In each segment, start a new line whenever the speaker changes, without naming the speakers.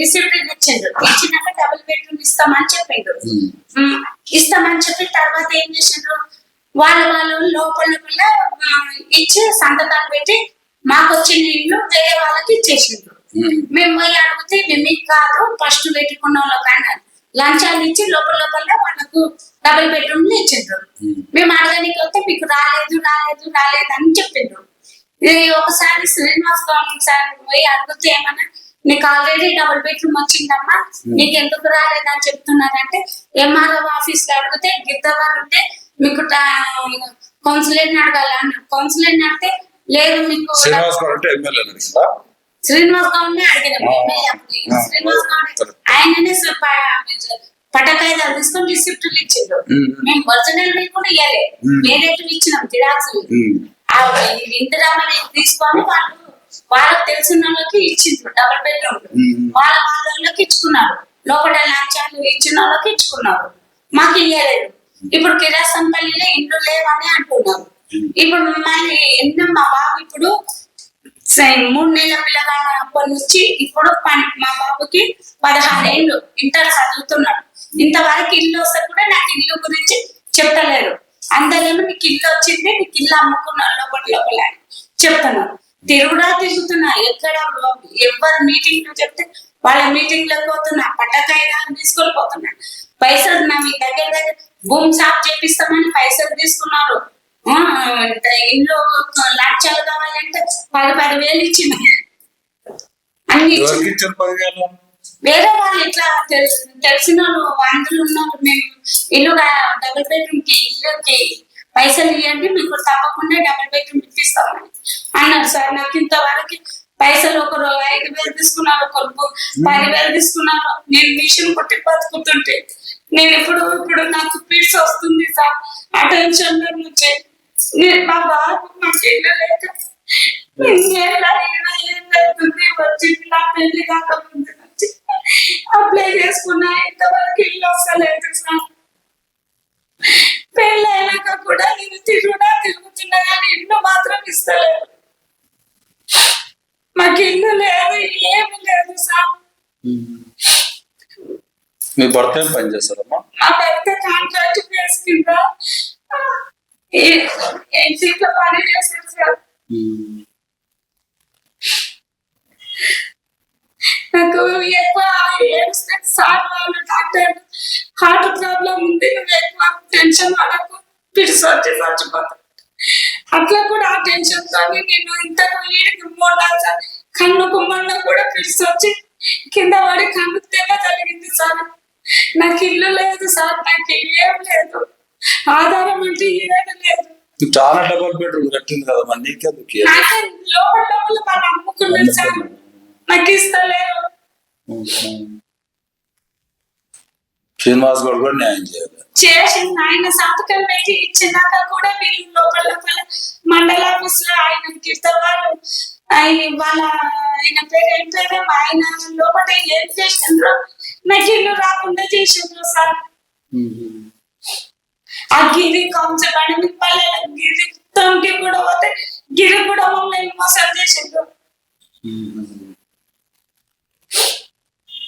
Receipt ఇచ్చిండ్రు ఇచ్చినాక double bedroom ఇస్తామని.
ఉమ్,
ఇస్తామని చెప్పి తర్వాత ఏం చేసిండ్రు? వాళ్ళ వాళ్ళు లోపల ఇచ్చి సంతకాలు పెట్టి మాకు వచ్చిన ఇల్లు వేరే వాళ్ళకి ఇచ్చేసిండ్రు. మేము. పోయి అడిగితే మేము కాదు ఫస్ట్ పెట్టుకున్న వాళ్ళకి అన్నారు. లంచాలు ఇచ్చి లోపల లోపల వాళ్ళకు డబుల్ బెడ్రూమ్ ఇచ్చిండ్రు. మేము. అడగనికి వస్తే మీకు రాలేదు రాలేదు రాలేదు అని చెప్పిండ్రు. ఇది ఒకసారి శ్రీనివాస్ గవర్నమెంట్ సార్ పోయి అడిగితే ఏమన్నా నీకు ఆల్రెడీ డబుల్ బెడ్రూమ్ వచ్చిందమ్మా నీకు ఎందుకు రాలేదు అని చెప్తున్నారంటే ఎంఆర్ఓ ఆఫీస్లో అడిగితే గిద్దవారు ఉంటే మీకు కౌన్సిలర్ అడగాలి కౌన్సిలర్ అడిగితే లేదు మీకు
శ్రీనివాస్ గౌడ్
శ్రీనివాస్ గౌడ్ అడిగిన
ఆ.
శ్రీనివాస్ గౌడ్ ఆయననే స- ప- పటకాయిదాలు తీసుకొని రిసిప్ట్లు ఇచ్చిండు
ఉమ్.
మేము ఒరిజినల్ కూడా ఇవ్వలే
ఉమ్.
వేరేట్లు ఇచ్చినాం. ఆ ఇందిరమ్మని తీసుకొని వాళ్ళు వాళ్ళకి తెలిసిన వాళ్ళకి ఇచ్చిండ్రు డబుల్ బెడ్రూమ్. వాళ్ళ వాళ్ళకి ఇచ్చుకున్నారు. లోపల లంచాలు ఇచ్చిన వాళ్ళకి ఇచ్చుకున్నారు. మాకు ఇయ్యలేదు. ఇప్పుడు కిరాసంపల్లిలో ఇండ్లు లేవని అంటున్నారు. ఇప్పుడు మళ్ళీ ఎన్నో మా బాబు ఇప్పుడు మూడు నెలల పిల్లగాడు అప్పటి నుంచి ఇప్పుడు మా బాబుకి పదహారు ఏళ్ళు ఇంటర్ చదువుతున్నాడు. ఇంతవరకు ఇల్లు వస్తే కూడా నాకు ఇల్లు గురించి చెప్పలేరు. అందరేమో నీకు ఇల్లు వచ్చింది నీకు ఇల్లు అమ్ముకున్నాను లోపల లోపల అని చెప్తున్నారు. తిరుగుడా తిరుగుతున్నా? ఎక్కడ? ఎవరు మీటింగ్లో చెప్తే వాళ్ళ మీటింగ్లో పోతున్నా పట్టకాయ తీసుకొని పోతున్నా. పైసలు నా మీ దగ్గర దగ్గర భూమి సాఫ్ చేపిస్తామని పైసలు తీసుకున్నారు. ఇంట్లో లక్షలు కావాలంటే పది పది వేలు ఇచ్చిన అన్ని వేరే వాళ్ళు ఇట్లా తెల్- తెలిసిన వాళ్ళు అందరూ ఉన్నారు. మేము ఇల్లు డబుల్ బెడ్రూమ్కి ఇల్లుకి పైసలు ఇవ్వండి మీకు తప్పకుండా డబుల్ బెడ్రూమ్ ఇప్పిస్తామని. అన్నారు సార్. నాకు ఇంతవరకు పైసలు ఒకరు ఐదు వేలు తీసుకున్నారు ఒకరు. పది వేలు తీసుకున్నారు. నేను మిషన్ కుట్టి బతుకుతుంటే నేను ఇప్పుడు ఇప్పుడు నాకు పీడ్స్ వస్తుంది సార్. ఆ టెన్షన్ నుంచి నేను మా బాబు మా ఇల్లు లేక ఇన్నేళ్ళ అవుతుంది. వచ్చి నా పెళ్ళి కాకముందు నుంచి అప్లై చేసుకున్నా. ఇంతవరకు ఇల్లు వస్తలేదు సార్. పెళ్ళి అయినాక కూడా నేను తిరుగుడా తిరుగుతున్నా కానీ ఇల్లు మాత్రం ఇస్తలేదు మాకు ఇల్లు లేదు ఏమి లేదు సార్
మీ భర్త ఏం పని చేస్తారమ్మా
మా భర్త కాంట్రాక్ట్ బేస్ కింద ఇంట్లో పని సార్ నాకు ఎక్కువ ఏడుస్తే సార్ వాళ్ళు డాక్టర్ హార్ట్ ప్రాబ్లం ఉంది నువ్వు ఎక్కువ టెన్షన్ పడకు. పిడిసి వచ్చి అట్లా కూడా ఆ టెన్షన్ తోని నేను ఇంతకు ఈడికి మొన్న సార్ కన్నుకు మొన్న కూడా పిడిసి వచ్చి కింద పడి కన్ను దెబ్బ జరిగింది సార్. నాకు ఇల్లు లేదు సార్ నాకు ఏం లేదు. ఆధారం అంటే ఏది లేదు.
చాలా డబల్ బెడ్రూమ్ కట్టింది కదమ్మా నీకెందుకు
నాకే లోపల లోపల వాళ్ళు అమ్ముకున్నారు సార్. నాకు ఇస్తలేరు.
శ్రీనివాస్ గౌడ్ కూడా న్యాయం చేయాలి.
చేసి ఆయన సంతకం పెట్టి ఇచ్చినాక కూడా వీళ్ళు లోపల లోపల మండల ఆఫీస్లో ఆయన కీర్తవారు ఆయన వాళ్ళ ఆయన పేరు ఏం పేరు ఆయన లోపల ఏం చేసిండ్రు నాకు ఇల్లు రాకుండా చేసిండ్రు సార్. ఆ గిరి కౌన్సిల్ పల్లెల గిరి తొంగి కూడా పోతే గిరి కూడా మమ్మల్ని మోసం చేసిండ్రు.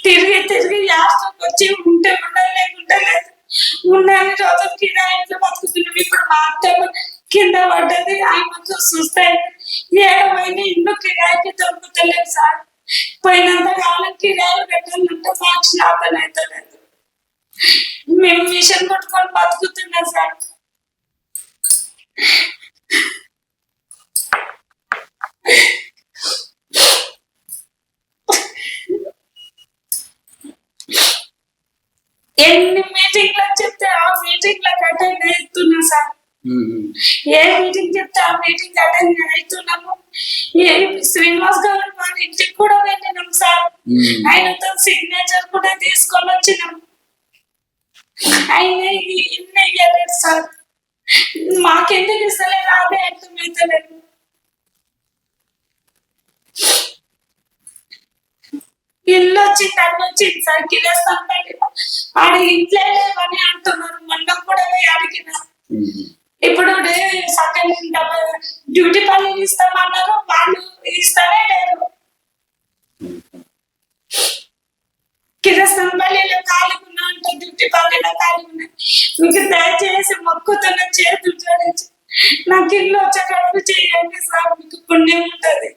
తిరిగి తిరిగి లాస్ట్ వచ్చి ఉంటే ఉండాలి లేకుంటే లేదు ఉన్నాను రోజు కిరాయిలు బతుకుతున్నాం? ఇప్పుడు మా అత్త కింద పడ్డది. ఆయన చూస్తే ఏడవైనా ఇల్లు కిరాయికి దొరుకుతలేదు సార్ పోయినంత కాలం కిరాయిలు పెట్టాలంటే మాకు శాతం అయితే లేదు మేము మిషన్ కొట్టుకొని బతుకుతున్నాం సార్ ఎన్ని మీటింగ్లకు చెప్తే ఆ మీటింగ్లకు అటెండ్ అవుతున్నా సార్ ఏ మీటింగ్ చెప్తే ఆ మీటింగ్ అటెండ్ అవుతున్నాము ఏ శ్రీనివాస్ గారు వాళ్ళ ఇంటికి కూడా వెళ్ళినాం సార్. ఆయనతో సిగ్నేచర్ కూడా తీసుకొని వచ్చినాం. ఆయన ఇన్ని ఇవ్వలేదు సార్ మాకెందుకు ఇస్తలేదు అదే అర్థమైతలేదు. ఇల్లు వచ్చింది అన్ని వచ్చింది సార్. కిరేస్తాం ఆడ ఇంట్లో లేవని అంటున్నారు. మొన్న కూడా అడిగిన. సంబలిలో కాలుకున్నా అంటే డ్యూటీ పల్లిలో కాలుకున్నా మీకు దయచేసి మొక్కుతున్న చేతులు జోడించి. నాకు ఇల్లు వచ్చేటట్టు చేయండి సార్ మీకు పుణ్యం ఉంటుంది.